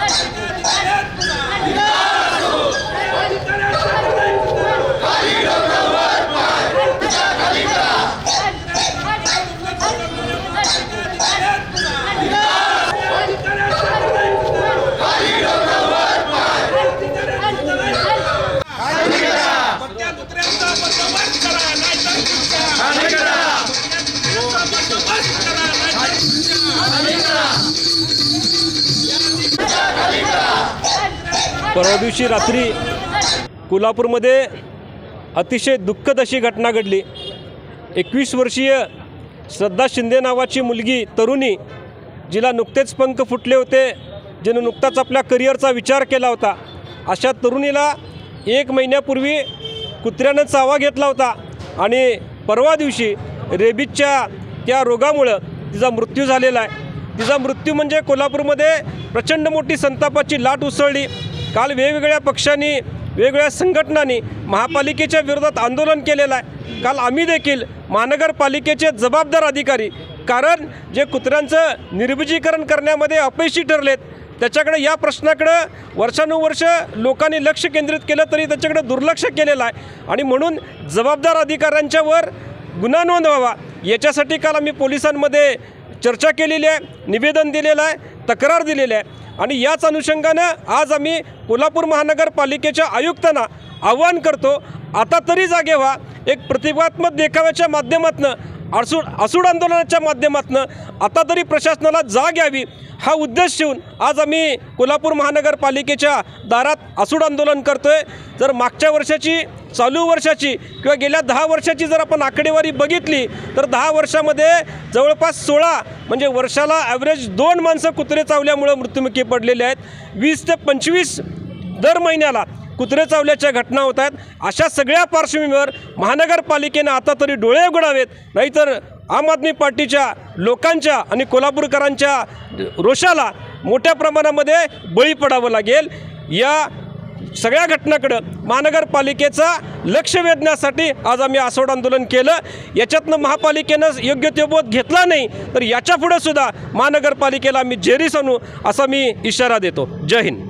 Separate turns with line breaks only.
Let's go. परवा दिवशी रात्री कोल्हापूरमध्ये अतिशय दुःखद अशी घटना घडली. एकवीस वर्षीय श्रद्धा शिंदे नावाची मुलगी तरुणी जिला नुकतेच पंख फुटले होते जिने नुकताच आपल्या करिअरचा विचार केला होता. अशा तरुणीला एक महिन्यापूर्वी कुत्र्यानं चावा घेतला होता आणि परवा दिवशी रेबीजच्या त्या रोगामुळं तिचा मृत्यू झालेला आहे. तिचा मृत्यू म्हणजे कोल्हापूरमध्ये प्रचंड मोठी संतापाची लाट उसळली. काल वेगवेगळ्या पक्षांनी वेगवेगळ्या संघटनांनी महापालिकेच्या विरोधात आंदोलन केलेलं आहे. काल आम्ही देखील महानगरपालिकेचे जबाबदार अधिकारी कारण जे कुत्र्यांचं निर्बीजीकरण करण्यामध्ये अपयशी ठरलेत त्याच्याकडे या प्रश्नाकडं वर्षानुवर्ष लोकांनी लक्ष केंद्रित केलं तरी त्याच्याकडे दुर्लक्ष केलेलं आहे. आणि म्हणून जबाबदार अधिकाऱ्यांच्यावर गुन्हा नोंदवावा. याच्यासाठी काल आम्ही पोलिसांमध्ये चर्चा केलेली आहे निवेदन दिलेलं आहे तक्रार दिलेली आहे. आणि याच अनुषंगानं आज आम्ही कोल्हापूर महानगरपालिकेच्या आयुक्तांना आव्हान करतो आता तरी जागे व्हा. एक प्रतिकात्मक देखाव्याच्या माध्यमातनं आसूड असूड आंदोलनाच्या माध्यमातनं आता तरी प्रशासनाला जाग यावी. हा उद्देश ठेवून आज आम्ही कोल्हापूर महानगरपालिकेच्या दारात आसूड आंदोलन करतोय. जर मागच्या वर्षाची चालू वर्षाची किंवा गेल्या दहा वर्षाची जर आपण आकडेवारी बघितली तर दहा वर्षामध्ये जवळपास सोळा म्हणजे वर्षाला ॲव्हरेज दोन माणसं कुत्रे चावल्यामुळं मृत्युमुखी पडलेले आहेत. वीस ते पंचवीस दर महिन्याला कुत्रे चावल्याच्या घटना होत आहेत. अशा सगळ्या पार्श्वभूमीवर महानगरपालिकेनं आता तरी डोळे उघडावेत. नाहीतर आम आदमी पार्टीच्या लोकांच्या आणि कोल्हापूरकरांच्या रोषाला मोठ्या प्रमाणामध्ये बळी पडावं लागेल. या सगळ्या घटनाकडं महानगरपालिकेचा लक्ष वेधण्यासाठी आज आम्ही आसोड आंदोलन केलं. याच्यातनं महापालिकेनं योग्य ते बोध घेतला नाही तर याच्यापुढं सुद्धा महानगरपालिकेला आम्ही जेरीस आणू असा मी इशारा देतो. जय हिंद.